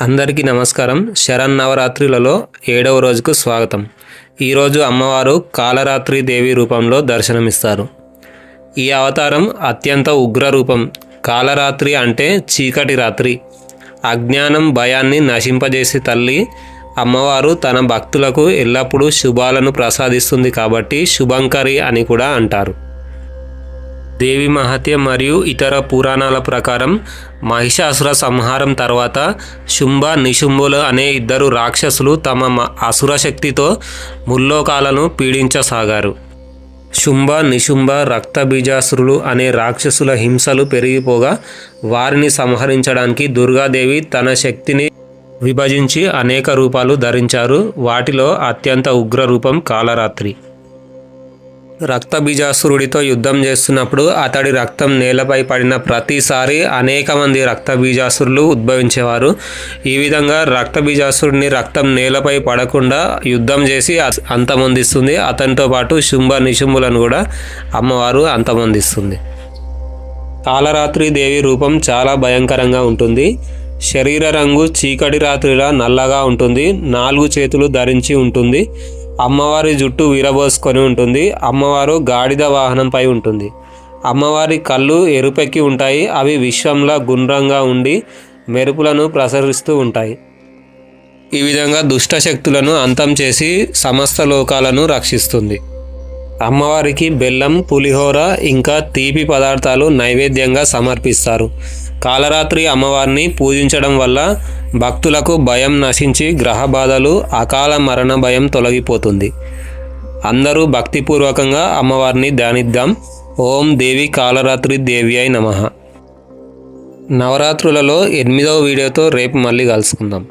అందరికీ నమస్కారం. శరణ్ నవరాత్రులలో ఏడవ రోజుకు స్వాగతం. ఈరోజు అమ్మవారు కాలరాత్రి దేవి రూపంలో దర్శనమిస్తారు. ఈ అవతారం అత్యంత ఉగ్ర రూపం. కాలరాత్రి అంటే చీకటి రాత్రి. అజ్ఞానం భయాన్ని నశింపజేసే తల్లి అమ్మవారు తన భక్తులకు ఎల్లప్పుడూ శుభాలను ప్రసాదిస్తుంది కాబట్టి శుభంకరి అని కూడా అంటారు. దేవి మహత్య మరియు ఇతర పురాణాల ప్రకారం మహిషాసుర సంహారం తర్వాత శుంభ నిశుంభులు అనే ఇద్దరు రాక్షసులు తమ మ- అసుర శక్తితో ముల్లోకాలను పీడించసాగారు. శుంభ నిశుంభ రక్తబీజాసురులు అనే రాక్షసుల హింసలు పెరిగిపోగా వారిని సంహరించడానికి దుర్గాదేవి తన శక్తిని విభజించి అనేక రూపాలు ధరించారు. వాటిలో అత్యంత ఉగ్ర రూపం కాలరాత్రి. రక్తబీజాసురుడితో యుద్ధం చేస్తున్నప్పుడు అతడి రక్తం నేలపై పడిన ప్రతిసారి అనేక మంది రక్తబీజాసురులు ఉద్భవించేవారు. ఈ విధంగా రక్తబీజాసురుడిని రక్తం నేలపై పడకుండా యుద్ధం చేసి అంతమొందిస్తుంది. అతనితో పాటు శుంభ నిశుంభులను కూడా అమ్మవారు అంతమొందిస్తుంది. కాలరాత్రి దేవి రూపం చాలా భయంకరంగా ఉంటుంది. శరీర రంగు చీకటి రాత్రిలా నల్లగా ఉంటుంది. నాలుగు చేతులు ధరించి ఉంటుంది. అమ్మవారి జుట్టు విరబోసుకొని ఉంటుంది. అమ్మవారు గాడిద వాహనంపై ఉంటుంది. అమ్మవారి కళ్ళు ఎరుపెక్కి ఉంటాయి. అవి విశ్వంలా గుండ్రంగా ఉండి మెరుపులను ప్రసరిస్తూ ఉంటాయి. ఈ విధంగా దుష్ట శక్తులను అంతం చేసి సమస్త లోకాలను రక్షిస్తుంది. అమ్మవారికి బెల్లం పులిహోర ఇంకా తీపి పదార్థాలు నైవేద్యంగా సమర్పిస్తారు. కాలరాత్రి అమ్మవారిని పూజించడం వల్ల భక్తులకు భయం నశించి గ్రహ బాధలు అకాల మరణ భయం తొలగిపోతుంది. అందరూ భక్తిపూర్వకంగా అమ్మవారిని ధ్యానిద్దాం. ఓం దేవి కాలరాత్రి దేవి అయి నమ. నవరాత్రులలో ఎనిమిదవ వీడియోతో రేపు మళ్ళీ కలుసుకుందాం.